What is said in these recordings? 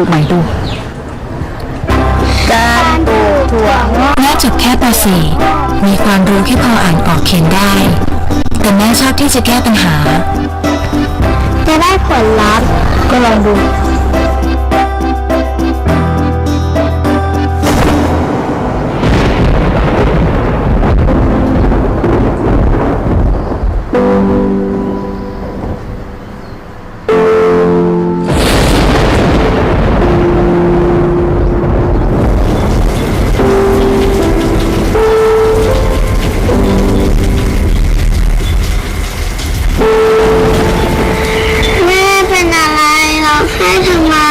ลองปลูกใหม่ดู การปลูกถั่วงอกแม่จบแค่ป .4 มีความรู้แค่พออ่านออกเขียนได้ แต่แม่ชอบที่จะแก้ปัญหา จะได้ผลลัพธ์ก็ลองดู ร้อง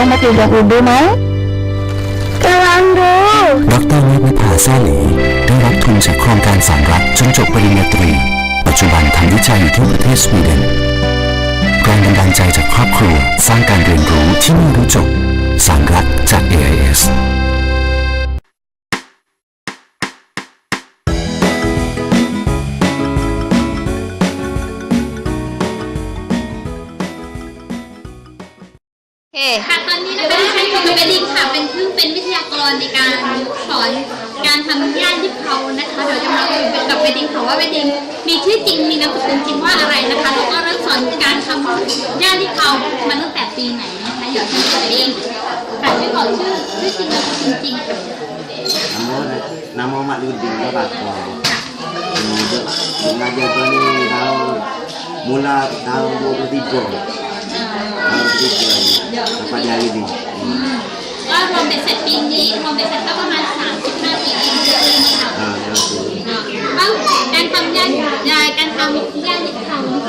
อลองมาปลูกอย่างอื่นดูไหมจะลองดูดรเวทนิพาแซ่หลีได้รับทุนจากโครงการสารรัฐจนจบปริญญาตรี ปัจจุบันทำวิจัยอยู่ที่ประเทศสวีเดนแรงบันดาลใจจากครอบครัวสร้างการเรียนรู้ที่ไม่รู้จบสารรัฐจาก AIS ค่ะตอนนี้นะคะดิฉันอยู่กับเบลลิงค่ะ เป็นเพิ่งเป็นวิทยากรในการสอนการทำย่านที่เขานะคะเดี๋ยวจะมาคุยกับเบลลิงค่ะว่าเบลลิงมีชื่อจริงมีนามสกุลจริงว่าอะไรนะคะแล้วก็เริ่มสอนการทำย่านที่เขามาตั้งแต่ปีไหนนะคะเดี๋ยวจะมาเองค่ะชื่อบอกชื่อชื่อจริงนามสกุลจริงค่ะ Nama nama Mak Ludin lah Pak. Mengajar tu ni tahun mula tahun 23. ปัญญาดีว่ารวมเป็นเสร็จปีนี้รวมเป็นเสร็จก็ประมาณสามสิบห้าปีที่เยอะเลยค่ะบ้างการทำยานยายการทำยานที่ทำ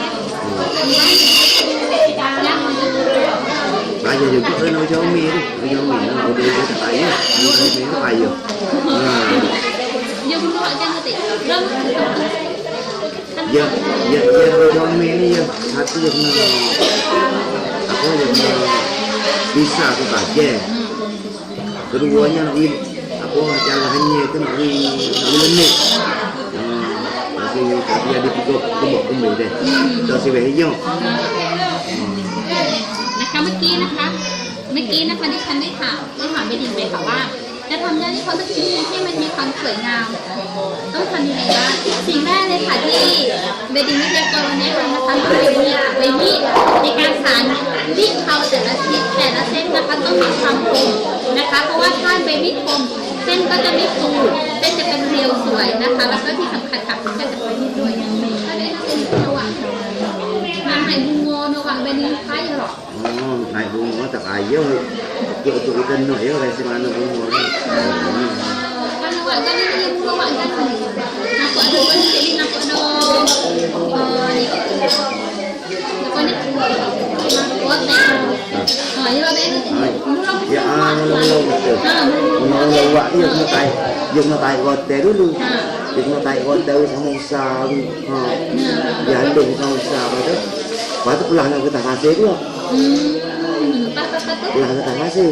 ปลาอยู่อยู่ก็เออเราจะมีดิเรามีนเราดูไปแต่ไปเนี่ยเราไปอยู่ยุ่งด้วยจังติดเริ่ม Ya, ya, ya orang Jomi ni ya satu yang kena apa yang kena bisa tu baca. Keduanya nak win apa jalannya tu nak win nak win lemik. Hmm. Tapi tapi ada tiga kelompok kumil deh. Tak sih hijau. นะคะเมื่อกี้นะคะ เมื่อกี้นะคะที่ฉันได้ถามได้ถามไปดินไปค่ะว่า ทำย่านที่เขาสักทีให้มันมีความสวยงาม ต้องทำยังไงบ้างสิ่งแรกเลยค่ะที่เบดินวิทยากรแนะนำนะคะคือใบมีดใบมีดในการสานรีดเขาแต่ละชิ้นแต่ละเส้นนะคะต้องมีความคมนะคะ เพราะว่าถ้าใบมีดคมเส้นก็จะไม่ฟูเส้นจะเป็นเรียวสวยนะคะ แล้วก็ที่สำคัญค่ะมันจะเป็นมีดด้วยถ้าได้นักเรียนระหว่างทางไหนบุงงระหว่างเบดินค้าหา kan ni dia mula buat kan nampak ada kan jadi nampak ada uh, ni apa ni kotak ah ya babe tu mula Ya, ah, mula-mula betul. ha mula Mula-mula buat dia kena tarik. Dia kena tarik hotel dulu. ha Dia kena tarik hotel sama usaha tu. Ha. ha Waktu pulang nggak kita kasih itu. Pulang kita kasih.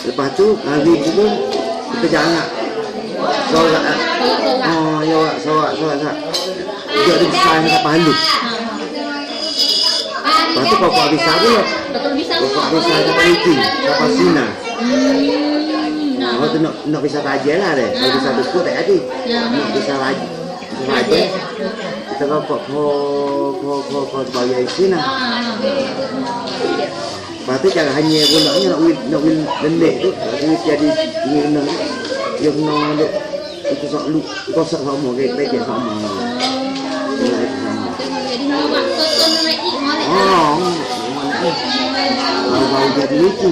Lepas itu lagi itu kita jangan. Soalnya, oh ya, soal, soalnya, dia ada bisa kita palu. Waktu itu bapak bisa itu loh. Bapak bisa nggak palu, bapak sina. Oh, itu nak nak bisa kajian lah deh. Kalau bisa besok tadi, nak bisa lagi. Bisa lagi. Kita kau kau kau kau kau kau sebagai sina. Ah. Lepas tu jangan hanya guna nak win nak win lendek tu. Lepas tu jadi ingin nak yang nak dek. Itu sok lu kau sok sama ke pekek sama. Jadi nak buat soto mereka molek. Oh, bau-bau jadi lucu.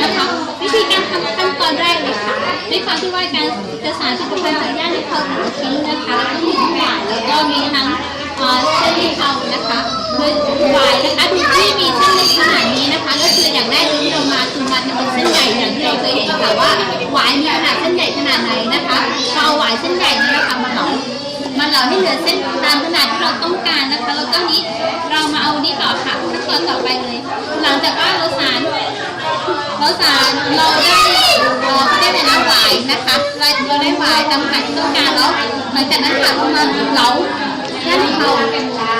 นะคะวิธีการทำขั้นตอนแรกเลยค่ะด้วยความที่ว่าการจะ สารผลิตภัณฑ์จากย่านที่เขาถึงชิ้นนะคะแล้วก็มีทั้งหวานแล้วก็มีทั้งเอ่อเส้นที่เขานะคะโดยหวานนะคะดูที่มีเส้นเล็กขนาดนี้นะคะ ก็คืออย่างแรกที่เรามาคือมันจะเป็นเส้นใหญ่อย่างที่เราเคยเห็นค่ะว่าหวานมีขนาดเส้นใหญ่ขนาดไหนนะคะเราเอาหวานเส้นใหญ่นี้นะคะมาเหลามาเหลาให้เหลือเส้นตามขนาดที่เราต้องการนะคะ แล้วก็นี้เรามาเอานี้ต่อค่ะขั้นตอนต่อไปเลย หลังจากว่าเราสาร เราสารเราได้เอ่อเขาเรียกอะไรนะหวายนะคะเราเราได้หวายตามขนาดที่ต้องการแล้วหลังจากนั้นค่ะเรามาเหลาเส้นเขา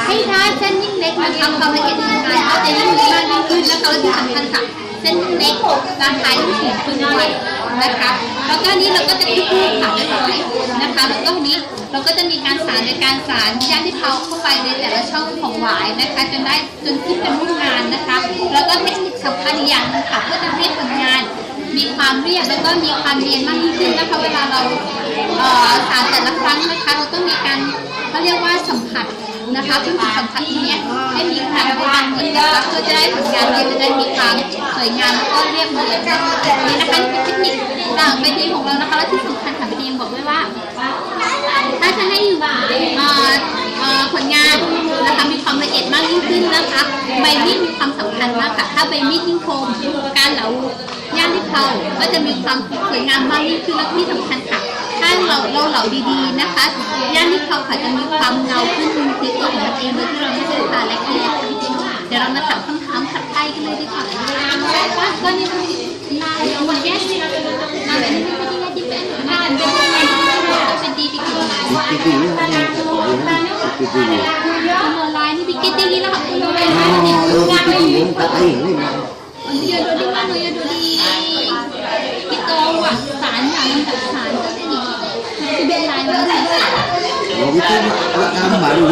ให้ได้เส้นยิ่งเล็กนะคะความละเอียดของงานก็จะยิ่งมากยิ่งขึ้นนะคะและที่สำคัญค่ะเส้นยิ่งเล็กราคายิ่งถูกขึ้นด้วย นะคะ แล้วก็นี้เราก็จะคลุกๆค่ะเรียบร้อยนะคะ แล้วก็นี้เราก็จะมีการสารในการสารย่างที่เผาเข้าไปในแต่ละช่องของหวายนะคะ จนได้จนขึ้นเป็นรูปงานนะคะ แล้วก็เทคนิคสำคัญอย่างนึงค่ะเพื่อทำให้ผลงาน มีความเรียบแล้วก็มีความเนียนมากยิ่งขึ้นนะคะเวลาเราอ่อสารแต่ละครั้งนะคะ เราต้องมีการเขาเรียกว่าสัมผัส นะคะซึ่งจุดสัมผัสตรงเนี้ยให้มีขนาดเท่ากันหมดนะคะเพื่อจะได้ผลงานเราจะได้มีความสวยงามแล้วก็เรียบเรียนะคะนี่นะคะเป็นเทคนิคต่างเวทีของเรานะคะและที่สำคัญค่ะพี่ดีมบอกด้วยว่า ถ้าจะให้อ่อเอ่อผลงานนะคะมีความละเอียดมากยิ่งขึ้นนะคะใบมีดมีความสำคัญมากค่ะถ้าใบมีดยิ่งคมการเหลาย่างที่เผาก็จะมีความสวยงามมากยิ่งขึ้นและที่สำคัญค่ะ ถ้าเราเราเหลาดีๆนะคะย่างที่เผาค่ะจะมีความเงาขึ้นทีตัวของมันเองโดยที่เราไม่ใช่ผ่าแรกๆเดี๋ยวเรามาถามคำถามถัดไปกันเลยดีกว่าว่าก็นี่มันนายมันแยกนายเป็นที่ที่ที่เป็นนายเป็นเป็นดีที่คือ Sikit dulu. Sikit dulu. Pulau lain ni bikin tinggi lah pulau lain Oh, ni. kalau sikit dulu tak air ni. Dia duduk di mana? Dia duduk di kita buat sàn là mình tập sàn cho cái gì? Cái bên lain ni. Kalau kita buat gambar dulu,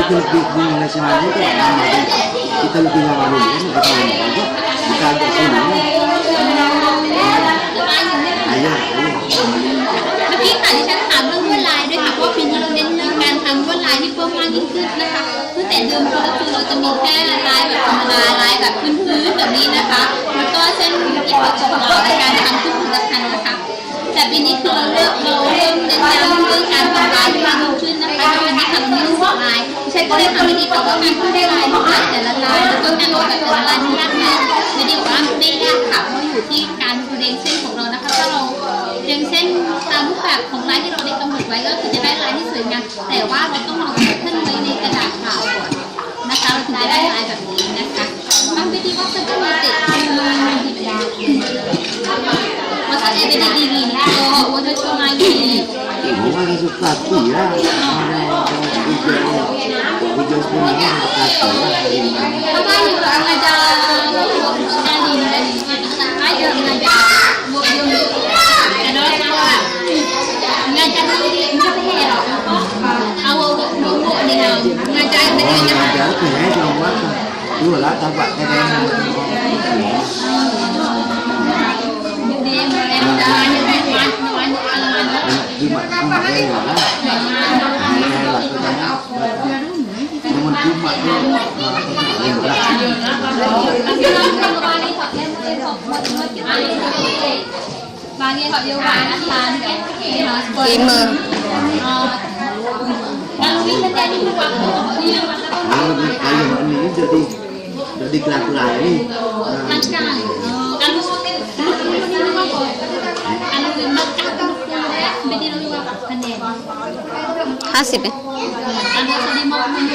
kita lebih di Malaysia Maju tu buat gambar dulu. Kita lebih gambar dulu, kan? Kita gambar dulu. Kita agak sini. Ayah, ayah. เมื่อกี้ค่ะที่ฉันถามเรื่องลวดลายด้วยค่ะเพราะว่าปีนี้เราเน้นเรื่องการทำลวดลายที่เพิ่มมากยิ่งขึ้นนะคะตั้งแต่เดิมก็คือเราจะมีแค่ลายแบบธรรมดาลายแบบพื้นๆแบบนี้นะคะ แล้วก็เส้นที่ประกอบเราในการทำทุกผลิตภัณฑ์นะคะ แต่ปีนี้คือเราเริ่มเราเริ่มเน้นย้ำเรื่องการทำลายที่มากยิ่งขึ้นนะคะโดยวันนี้ทำเรื่องสองลายใช้ก็เลยทำวิธีค่ะว่าการพูดได้ลายของแต่ละลายแล้วก็การออกแบบแต่ละลายที่ยากไหมวิธีว่าไม่ยากค่ะเพราะอยู่ที่การเรียงเส้นของเรานะคะถ้าเราเรียงเส้นตามรูปแบบของลายที่เราได้กำหนดไว้ก็คือจะได้ลายที่สวยงามแต่ว่าเราต้องเอาแพทเทิร์นไว้ในกระดาษเปล่าก่อนนะคะเราถึงจะได้ลายแบบนี้ vedete di Rimco, quando c'è una No, ma che sono fatti, eh? Video spagnolo, cazzo, eh? Ma poi hanno già... Stanley, non è stata mai che hanno già... Hãy subscribe cho kênh Ghiền Mì Gõ Để không bỏ lỡ những video hấp dẫn Gamer. Jadi kelaku ini. Hasil ya.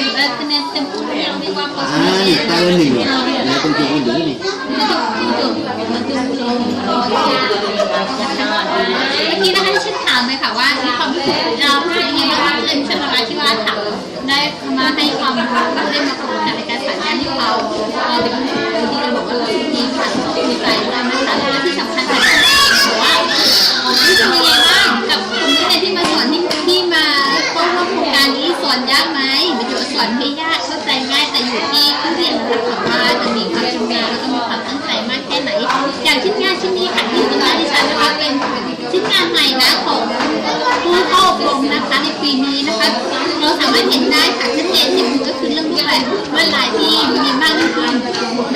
Kalau Kalau Makkah Kuliah Bedi lu apa Kanen ห้าสิบ Kalau sedih mau menjual Kanen tempuh Yang di apa Ah, ni tahun ni. Yang tunjuk ini ni. เมื่ อนยากไหมไม่ถือว่าสอนไม่ยากเข้าใจง่ายแต่อยู่ที่ผู้เรียนนะคะว่าจะมีความชำนาญแล้วก็มีความตั้งใจมากแค่ไหน อย่างชิ้นงานชิ้นนี้ค่ะที่ทำงานที่ฉันนะคะเป็นชิ้นงานใหม่นะของผู้เข้าอบรมนะคะในปีนี้นะคะเราสามารถเห็นได้ค่ะชัดเจนที่สุดก็คือเรื่องรูปแบบลวดลายที่มีมากขึ้น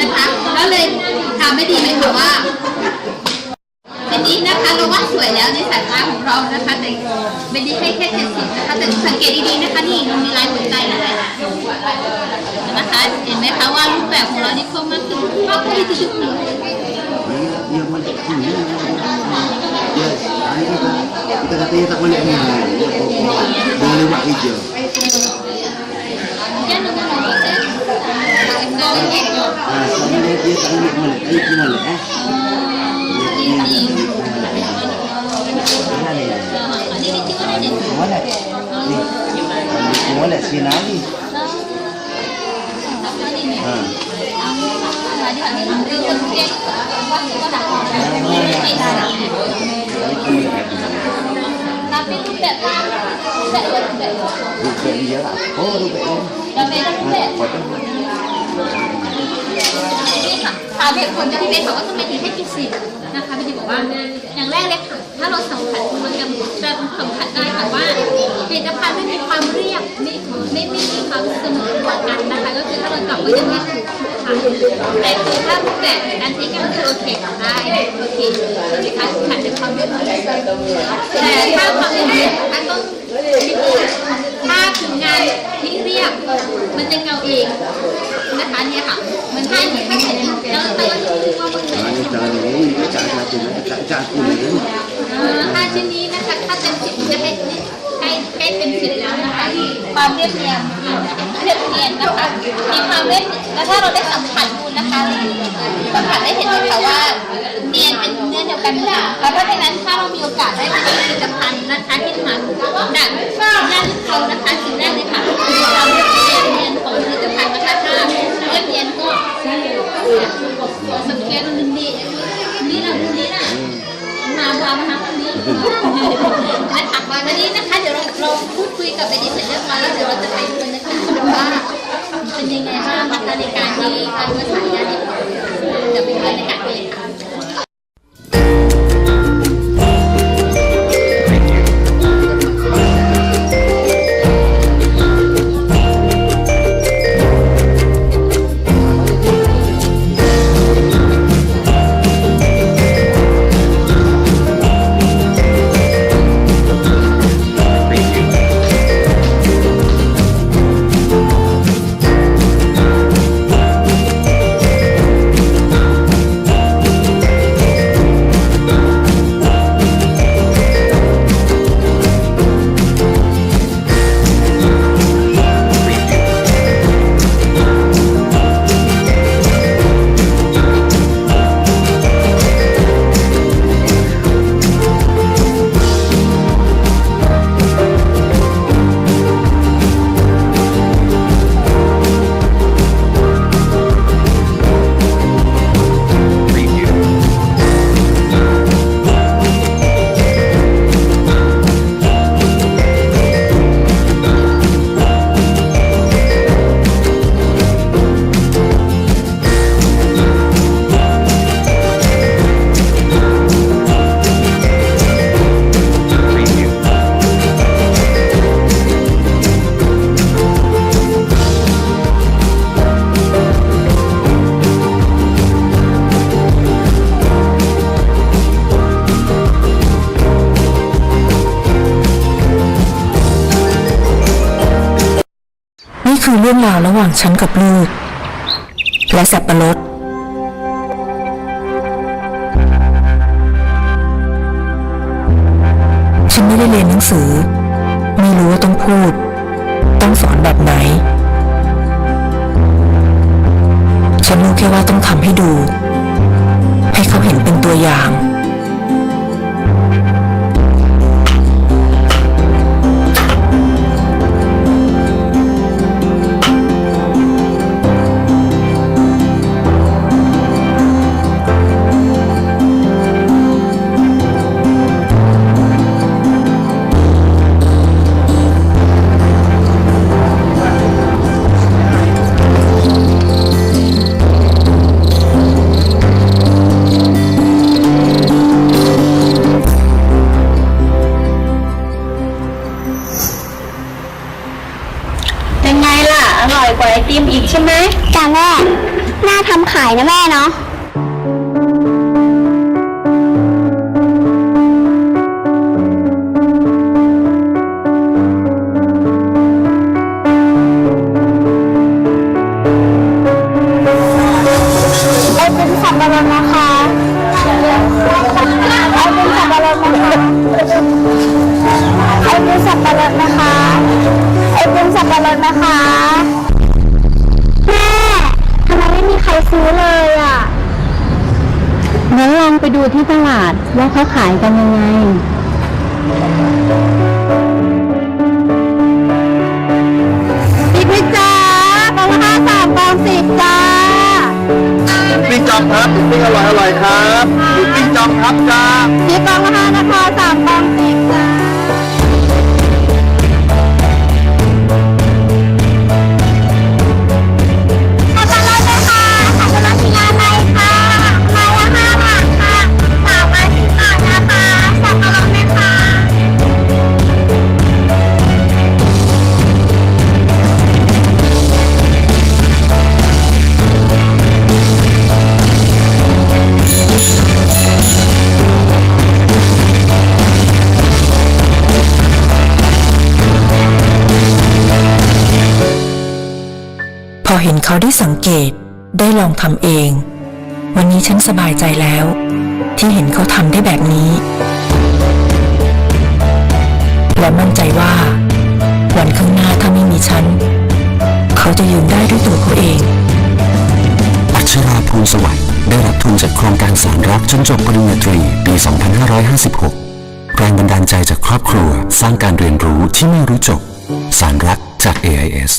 นะคะแล้วเลยถามไม่ดีไหมคะว่า เบนดี้นะคะเราว่าสวยแล้วในสายตาของเรานะคะ แต่เบนดี้ให้แค่เจ็ดสิบนะคะ แต่สังเกตดีๆนะคะนี่มันมีลายหัวใจด้วยนะคะ เห็นไหมคะว่ารูปแบบของเรานี่เพิ่มมากขึ้นก็คือทุกๆนี้ Dia dia balik sini. Yes. Ah, ini kita kita kata dia tak balik ni. Dia pokok. Dia lewat hijau. แค่นึงเราเต้นเดินเอง Ah, sebenarnya dia tak balik balik. Dia cuma balik eh. ดักไม่ได้ไม่ได้ tapi lu bet bet bet bet Rupek dia lah. Oh, rupek dia. Dah bet dah bet Ah, potong. นี่ ค่ะถามเหตุผลจากพี่เบสบอกว่าทำไมถึงให้กี่สิบนะคะพี่ดีบอกว่าอย่างแรกเลยค่ะ ถ้าเราสัมผัสมันจะจะสัมผัสได้ค่ะว่าผลิตภัณฑ์ไม่มีความเรียบไม่ไม่ไม่มีความเสมอตัวกันนะคะ ก็คือถ้าเราจับก็จะไม่ถูกค่ะแต่คือถ้าแบบการใช้งานคือโอเคกับได้โอเคนะคะขัดในความเรียบแต่ถ้าความเรียบอยนต้องคิดดูถ้าถึงงานที่เรียบมันจะเงาเองนะคะเนี่ยค่ะ มันให้เหมือนไม่เห็นแล้วแล้วก็ที่เข้ามาเลย Ah, ni cara ni. Dia cak satu. Cak cak aku ni. ถ้าชิ้นนี้นะคะถ้าเต็มสิบจะให้ใกล้ใกล้เต็มสิบแล้วนะคะความเรียบเนียนเรียบเนียนนะคะมีความเรียบแล้วถ้าเราได้สัมผัสดูนะคะสัมผัสได้เห็นเลยค่ะว่าเนียนเป็นเนื้อเดียวกันค่ะแล้วเพราะฉะนั้นถ้าเรามีโอกาสได้ไปใช้ผลิตภัณฑ์นะคะที่หาดัดหน้าเขานะคะสิ่งแรกเลยค่ะคือความเรียบเนียนของผลิตภัณฑ์นะคะ ถ้าเรียบเนียนก็ Sekian hindi. Hindi na, hindi na. Mahaba na ako hindi. นะคะวันนี้นะคะ เดี๋ยวเราเราพูดคุยกับเบนนี่เสร็จเรียบร้อยแล้วเดี๋ยวเราจะไปดูนะคะว่าเป็นยังไงบ้างในการที่การประสานงานที่เดี๋ยวไปดูบรรยากาศกันเลยค่ะี่คือเรื่องราวระหว่างฉันกับลูก และสับปะรดฉันไม่ได้เรียนหนังสือ ไม่รู้ว่าต้องพูด ต้องสอนแบบไหน ฉันรู้แค่ว่าต้องทำให้ดู ให้เขาเห็นเป็นตัวอย่าง ปิ้งจอมครับปิ้งอร่อยอร่อยครับปิ้งจอมครับจ้าพี่กล่องละห้านะคะสามกล่องสิ เห็นเขาได้สังเกตได้ลองทำเอง วันนี้ฉันสบายใจแล้ว ที่เห็นเขาทำได้แบบนี้ และมั่นใจว่า วันข้างหน้าถ้าไม่มีฉัน เขาจะยืนได้ด้วยตัวเขาเองอัชราภูลสวัสดิ์ได้รับทุนจากโครงการสารรักจนจบปริญญาตรีปี 2556 แรงบันดาลใจจากครอบครัวสร้างการเรียนรู้ที่ไม่รู้จบ สารรักจาก AIS